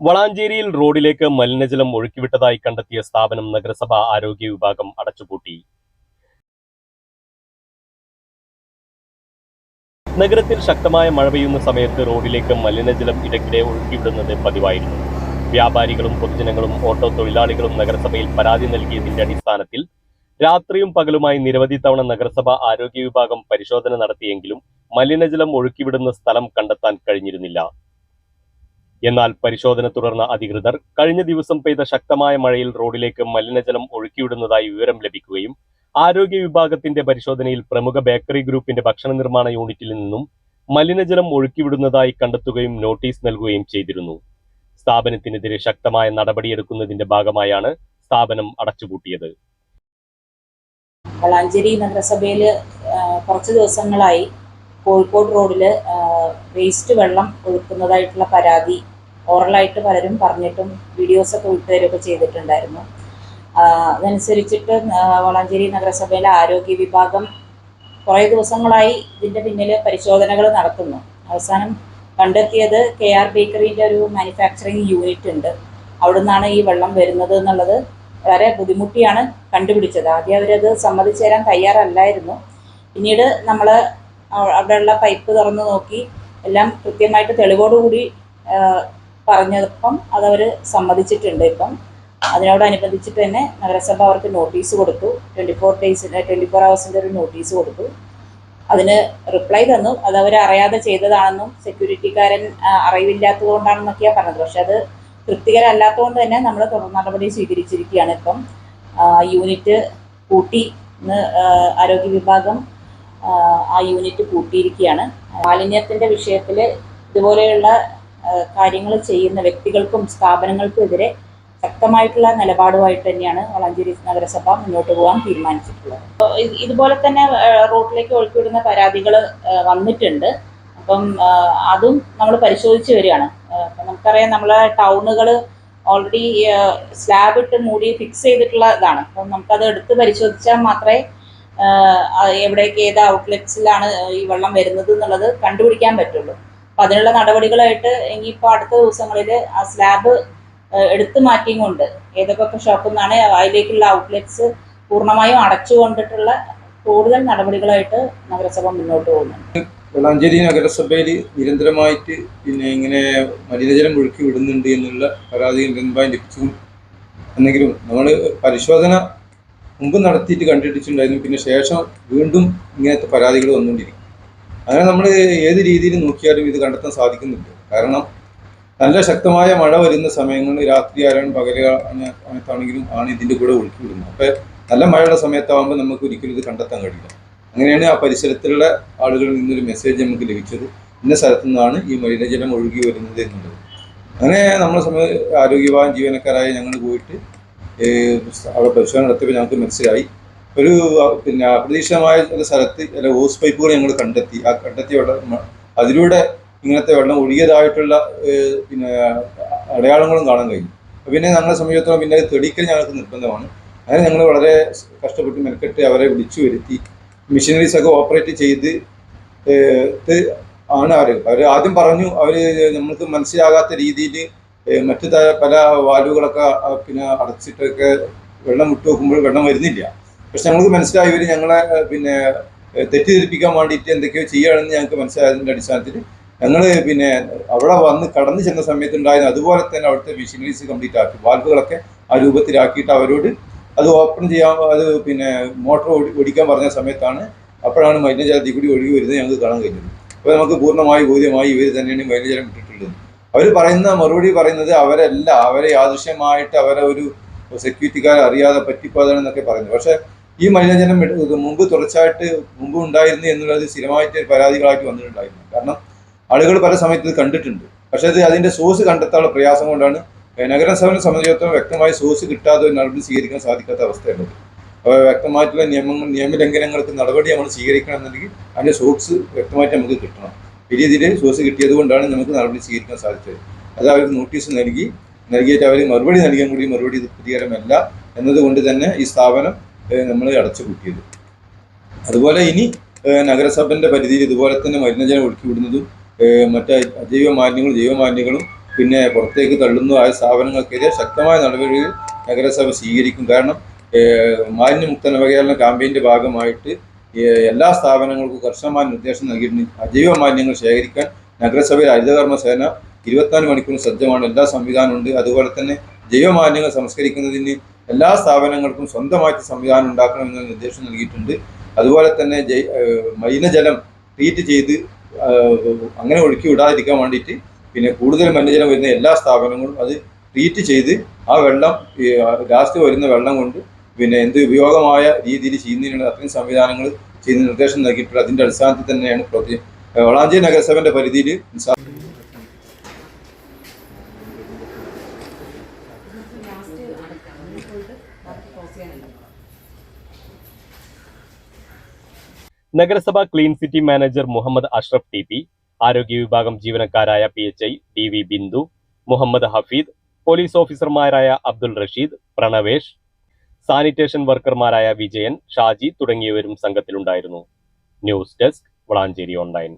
വളാഞ്ചേരിയിൽ റോഡിലേക്ക് മലിനജലം ഒഴുക്കിവിട്ടതായി കണ്ടെത്തിയ സ്ഥാപനം നഗരസഭ ആരോഗ്യ വിഭാഗം അടച്ചുപൂട്ടി. നഗരത്തിൽ ശക്തമായ മഴ പെയ്യുന്ന സമയത്ത് റോഡിലേക്ക് മലിനജലം ഇടയ്ക്കിടെ ഒഴുക്കിവിടുന്നത് പതിവായിരുന്നു. വ്യാപാരികളും പൊതുജനങ്ങളും ഓട്ടോ തൊഴിലാളികളും നഗരസഭയിൽ പരാതി നൽകിയതിന്റെ അടിസ്ഥാനത്തിൽ രാത്രിയും പകലുമായി നിരവധി തവണ നഗരസഭ ആരോഗ്യ വിഭാഗം പരിശോധന നടത്തിയെങ്കിലും മലിനജലം ഒഴുക്കിവിടുന്ന സ്ഥലം കണ്ടെത്താൻ കഴിഞ്ഞിരുന്നില്ല. എന്നാൽ പരിശോധന തുടർന്ന അധികൃതർ കഴിഞ്ഞ ദിവസം പെയ്ത ശക്തമായ മഴയിൽ റോഡിലേക്ക് മലിനജലം ഒഴുക്കിവിടുന്നതായി വിവരം ലഭിക്കുകയും ആരോഗ്യ വിഭാഗത്തിന്റെ പരിശോധനയിൽ പ്രമുഖ ബേക്കറി ഗ്രൂപ്പിന്റെ ഭക്ഷണ നിർമ്മാണ യൂണിറ്റിൽ നിന്നും മലിനജലം ഒഴുക്കിവിടുന്നതായി കണ്ടെത്തുകയും നോട്ടീസ് നൽകുകയും ചെയ്തിരുന്നു. സ്ഥാപനത്തിനെതിരെ ശക്തമായ നടപടിയെടുക്കുന്നതിന്റെ ഭാഗമായാണ് സ്ഥാപനം അടച്ചുപൂട്ടിയത്. വളാഞ്ചേരി നഗരസഭയിൽ കുറച്ച് ദിവസങ്ങളായി കോഴിക്കോട് റോഡിൽ വേസ്റ്റ് വെള്ളം ഒഴുക്കുന്നതായിട്ടുള്ള പരാതി ഓറലായിട്ട് പലരും പറഞ്ഞിട്ടും വീഡിയോസൊക്കെ വിട്ടുതരുമൊക്കെ ചെയ്തിട്ടുണ്ടായിരുന്നു. അതനുസരിച്ചിട്ട് വളാഞ്ചേരി നഗരസഭയിലെ ആരോഗ്യ വിഭാഗം കുറേ ദിവസങ്ങളായി ഇതിന്റെ പിന്നിൽ പരിശോധനകൾ നടത്തുന്നു. അവസാനം കണ്ടെത്തിയത് കെ ആർ ബേക്കറിന്റെ ഒരു മാനുഫാക്ചറിങ് യൂണിറ്റ് ഉണ്ട്. അവിടെ നിന്നാണ് ഈ വെള്ളം വരുന്നത് എന്നുള്ളത് വളരെ ബുദ്ധിമുട്ടിയാണ് കണ്ടുപിടിച്ചത്. ആദ്യം അവരത് സമ്മതിച്ചു തരാൻ തയ്യാറല്ലായിരുന്നു. പിന്നീട് നമ്മൾ അവിടെയുള്ള പൈപ്പ് തുറന്ന് നോക്കി എല്ലാം കൃത്യമായിട്ട് തെളിവോടുകൂടി കൂടി പറഞ്ഞപ്പം അതവർ സമ്മതിച്ചിട്ടുണ്ട് ഇപ്പം. അതിനോടനുബന്ധിച്ചിട്ട് തന്നെ നഗരസഭ അവർക്ക് നോട്ടീസ് കൊടുത്തു. ട്വന്റി ഫോർ ഡേയ്സിന്റെ ട്വന്റി ഫോർ ഹവേഴ്സിന്റെ ഒരു നോട്ടീസ് കൊടുത്തു. അതിന് റിപ്ലൈ തന്നു. അത് അവർ അറിയാതെ ചെയ്തതാണെന്നും സെക്യൂരിറ്റിക്കാരൻ ആ, അറിവില്ലാത്തത് കൊണ്ടാണെന്നൊക്കെയാണ് പറഞ്ഞത്. പക്ഷെ അത് തൃപ്തികരമല്ലാത്തതുകൊണ്ട് തന്നെ നമ്മൾ തുടർ നടപടി സ്വീകരിച്ചിരിക്കുകയാണ് ഇപ്പം. യൂണിറ്റ് കൂട്ടി ഇന്ന് ആരോഗ്യ വിഭാഗം ആ, യൂണിറ്റ് പൂട്ടിയിരിക്കുകയാണ്. മാലിന്യത്തിന്റെ വിഷയത്തിൽ ഇതുപോലെയുള്ള കാര്യങ്ങൾ ചെയ്യുന്ന വ്യക്തികൾക്കും സ്ഥാപനങ്ങൾക്കും എതിരെ ശക്തമായിട്ടുള്ള നിലപാടുമായിട്ട് തന്നെയാണ് വളാഞ്ചേരി നഗരസഭ മുന്നോട്ട് പോകാൻ തീരുമാനിച്ചിട്ടുള്ളത്. ഇതുപോലെ തന്നെ റോട്ടിലേക്ക് ഒഴുക്കിവിടുന്ന പരാതികൾ വന്നിട്ടുണ്ട്. അപ്പം അതും നമ്മൾ പരിശോധിച്ച് വരികയാണ്. അപ്പം നമുക്കറിയാം നമ്മളെ ടൗണുകൾ ഓൾറെഡി സ്ലാബ് ഇട്ട് മൂടി ഫിക്സ് ചെയ്തിട്ടുള്ള ഇതാണ്. അപ്പം നമുക്കത് എടുത്ത് പരിശോധിച്ചാൽ മാത്രമേ എവിടേക്ക് ഏത് ഔട്ട്ലെറ്റ്സിലാണ് ഈ വെള്ളം വരുന്നത് എന്നുള്ളത് കണ്ടുപിടിക്കാൻ പറ്റുള്ളൂ. അപ്പം അതിനുള്ള നടപടികളായിട്ട് ഇനിയിപ്പോൾ അടുത്ത ദിവസങ്ങളിൽ ആ സ്ലാബ് എടുത്തു മാറ്റിയും കൊണ്ട് ഏതൊക്കെ ഷോപ്പിൽ നിന്നാണ് അതിലേക്കുള്ള ഔട്ട്ലെറ്റ്സ് പൂർണമായും അടച്ചു കൊണ്ടിട്ടുള്ള കൂടുതൽ നടപടികളായിട്ട് നഗരസഭ മുന്നോട്ട് പോകുന്നുണ്ട്. വളാഞ്ചേരി നഗരസഭയിൽ നിരന്തരമായിട്ട് പിന്നെ ഇങ്ങനെ മലിനജലം ഒഴുക്കി വിടുന്നുണ്ട് എന്നുള്ള പരാതി ലഭിച്ചു? എന്നെങ്കിലും നമ്മൾ പരിശോധന മുമ്പ് നടത്തിയിട്ട് കണ്ടിട്ടുണ്ടായിരുന്നു പിന്നെ ശേഷം വീണ്ടും ഇങ്ങനത്തെ പരാതികൾ വന്നുകൊണ്ടിരിക്കും. അങ്ങനെ നമ്മൾ ഏത് രീതിയിൽ നോക്കിയാലും ഇത് കണ്ടെത്താൻ സാധിക്കുന്നുണ്ട് കാരണം നല്ല ശക്തമായ മഴ വരുന്ന സമയങ്ങളിൽ രാത്രി ആരാണ് പകല സമയത്താണെങ്കിലും ആണ് ഇതിന്റെ കൂടെ ഒഴുക്കി വിടുന്നത്. അപ്പോൾ നല്ല മഴയുള്ള സമയത്താകുമ്പോൾ നമുക്ക് ഒരിക്കലും ഇത് കണ്ടെത്താൻ കഴിയില്ല. അങ്ങനെയാണ് ആ പരിസരത്തിലുള്ള ആളുകളിൽ നിന്നൊരു മെസ്സേജ് നമുക്ക് ലഭിച്ചത്. ഇന്ന സ്ഥലത്തു നിന്നാണ് ഈ മലിനജലം ഒഴുകി വരുന്നത് എന്നുള്ളത്. അങ്ങനെ നമ്മളെ സമയ ആരോഗ്യവാൻ ജീവനക്കാരായ ഞങ്ങൾ പോയിട്ട് അവിടെ പരിശോധന നടത്തിയപ്പോൾ ഞങ്ങൾക്ക് മനസ്സിലായി. ഒരു പിന്നെ അപ്രതീക്ഷിതമായ ഒരു സ്ഥലത്ത് ചില ഹോസ് പൈപ്പുകൾ ഞങ്ങൾ കണ്ടെത്തി. ആ കണ്ടെത്തിയ വെള്ളം അതിലൂടെ ഇങ്ങനത്തെ വെള്ളം ഒഴുകിയതായിട്ടുള്ള പിന്നെ അടയാളങ്ങളും കാണാൻ കഴിഞ്ഞു. പിന്നെ ഞങ്ങളെ സംബന്ധിച്ചിടത്തോളം പിന്നെ അത് തെളിയിക്കൽ ഞങ്ങൾക്ക് നിർബന്ധമാണ്. അങ്ങനെ ഞങ്ങൾ വളരെ കഷ്ടപ്പെട്ട് മെനക്കെട്ട് അവരെ വിളിച്ചു വരുത്തി. മെഷീനറീസ് ഒക്കെ ഓപ്പറേറ്റ് ചെയ്ത് ആണ് അവർ അവർ ആദ്യം പറഞ്ഞു അവർ നമ്മൾക്ക് മനസ്സിലാകാത്ത രീതിയിൽ മറ്റു പല വാൽവുകളൊക്കെ പിന്നെ അടച്ചിട്ടൊക്കെ വെള്ളം വിട്ടു നോക്കുമ്പോൾ വെള്ളം വരുന്നില്ല. പക്ഷെ ഞങ്ങൾക്ക് മനസ്സിലായി ഇവർ ഞങ്ങളെ പിന്നെ തെറ്റിദ്ധരിപ്പിക്കാൻ വേണ്ടിയിട്ട് എന്തൊക്കെയോ ചെയ്യുകയാണെന്ന് ഞങ്ങൾക്ക് മനസ്സിലായതിന്റെ അടിസ്ഥാനത്തിൽ ഞങ്ങൾ പിന്നെ അവിടെ വന്ന് കടന്നു ചെന്ന സമയത്തുണ്ടായിരുന്ന അതുപോലെ തന്നെ അവിടുത്തെ മെഷീനറീസ് കംപ്ലീറ്റ് ആക്കി വാൽവുകളൊക്കെ ആ രൂപത്തിലാക്കിയിട്ട് അവരോട് അത് ഓപ്പൺ ചെയ്യാൻ അത് പിന്നെ മോട്ടോർ ഓടി ഓടിക്കാൻ പറഞ്ഞ സമയത്താണ് അപ്പോഴാണ് മലിനജലത്തിൽ കൂടി ഒഴുകി വരുന്നത് ഞങ്ങൾക്ക് കാണാൻ കഴിഞ്ഞത്. അപ്പോൾ നമുക്ക് പൂർണമായി ബോധ്യമായി ഇവർ തന്നെയാണ് മലിനജലം ഇട്ടിട്ടുള്ളത് അവർ പറയുന്ന മറുപടി പറയുന്നത് അവരല്ല. അവരെ യാദൃശ്യമായിട്ട് അവരെ ഒരു സെക്യൂരിറ്റിക്കാർ അറിയാതെ പറ്റിപ്പോയതാണെന്നൊക്കെ പറയുന്നു. പക്ഷേ ഈ ഇത് മുമ്പ് തുടർച്ചയായിട്ട് മുമ്പ് ഉണ്ടായിരുന്നു എന്നുള്ളത് സ്ഥിരമായിട്ട് പരാതികളാക്കി വന്നിട്ടുണ്ടായിരുന്നു. കാരണം ആളുകൾ പല സമയത്ത് കണ്ടിട്ടുണ്ട്. പക്ഷേ അത് അതിന്റെ സോഴ്സ് കണ്ടെത്താനുള്ള പ്രയാസം കൊണ്ടാണ് നഗരസഭയെ സംബന്ധിച്ചിടത്തോളം വ്യക്തമായി സോഴ്സ് കിട്ടാതെ ഒരു നടപടി സ്വീകരിക്കാൻ സാധിക്കാത്ത അവസ്ഥയുള്ളത് അപ്പോൾ വ്യക്തമായിട്ടുള്ള നിയമങ്ങൾ നിയമലംഘനങ്ങൾക്ക് നടപടി നമ്മൾ സ്വീകരിക്കണം എന്നുണ്ടെങ്കിൽ അതിന്റെ സോഴ്സ് വ്യക്തമായിട്ട് നമുക്ക് കിട്ടണം. ഈ രീതിയിൽ സോഴ്സ് കിട്ടിയത് കൊണ്ടാണ് നമുക്ക് നടപടി സ്വീകരിക്കാൻ സാധിച്ചത്. അത് അവർക്ക് നോട്ടീസ് നൽകി നൽകിയിട്ട് അവർ മറുപടി നൽകാൻ കൂടി മറുപടി ഇത് എന്നതുകൊണ്ട് തന്നെ ഈ സ്ഥാപനം നമ്മൾ അടച്ചു പൂട്ടിയത് അതുപോലെ ഇനി നഗരസഭന്റെ പരിധിയിൽ ഇതുപോലെ തന്നെ മലിനജലം ഒഴുക്കി വിടുന്നതും മറ്റ് അജൈവ മാലിന്യങ്ങളും ജൈവ മാലിന്യങ്ങളും പിന്നെ പുറത്തേക്ക് തള്ളുന്നതായ സ്ഥാപനങ്ങൾക്കെതിരെ ശക്തമായ നടപടികൾ നഗരസഭ സ്വീകരിക്കും. കാരണം മാലിന്യമുക്ത നവകേരള ക്യാമ്പയിന്റെ ഭാഗമായിട്ട് എല്ലാ സ്ഥാപനങ്ങൾക്കും കർശനമായ നിർദ്ദേശം നൽകിയിട്ടുണ്ട്. അജൈവ മാലിന്യങ്ങൾ ശേഖരിക്കാൻ നഗരസഭയിൽ ഹരിതകർമ്മ സേന ഇരുപത്തിനാല് മണിക്കൂർ സജ്ജമാണ് എല്ലാ സംവിധാനമുണ്ട് അതുപോലെ തന്നെ ജൈവ മാലിന്യങ്ങൾ സംസ്കരിക്കുന്നതിന് എല്ലാ സ്ഥാപനങ്ങൾക്കും സ്വന്തമായിട്ട് സംവിധാനം ഉണ്ടാക്കണമെന്ന് നിർദ്ദേശം നൽകിയിട്ടുണ്ട്. അതുപോലെ തന്നെ ജൈ മലിനജലം ട്രീറ്റ് ചെയ്ത് അങ്ങനെ ഒഴുക്കി വിടാതിരിക്കാൻ വേണ്ടിയിട്ട് പിന്നെ കൂടുതൽ മലിനജലം വരുന്ന എല്ലാ സ്ഥാപനങ്ങളും അത് ട്രീറ്റ് ചെയ്ത് ആ വെള്ളം ലാസ്റ്റ് വരുന്ന വെള്ളം കൊണ്ട് പിന്നെ എന്ത് ഉപയോഗമായ രീതിയിൽ ചെയ്യുന്നതിനുള്ള അത്രയും സംവിധാനങ്ങൾ ചെയ്യുന്ന നിർദ്ദേശം നൽകിയിട്ടുള്ളത്. അതിന്റെ അടിസ്ഥാനത്തിൽ തന്നെയാണ് പ്രവർത്തി വളാഞ്ചി നഗരസഭയുടെ പരിധിയിൽ നഗരസഭ clean city manager Muhammad Ashraf T P ആരോഗ്യ വിഭാഗം ജീവനക്കാരായ P H I T V Bindu Muhammad Hafeed police ഓഫീസർമാരായ അബ്ദുൾ റഷീദ് പ്രണവേഷ് സാനിറ്റേഷൻ വർക്കർമാരായ വിജയൻ ഷാജി തുടങ്ങിയവരും സംഘത്തിലുണ്ടായിരുന്നു. News desk Valanchery online.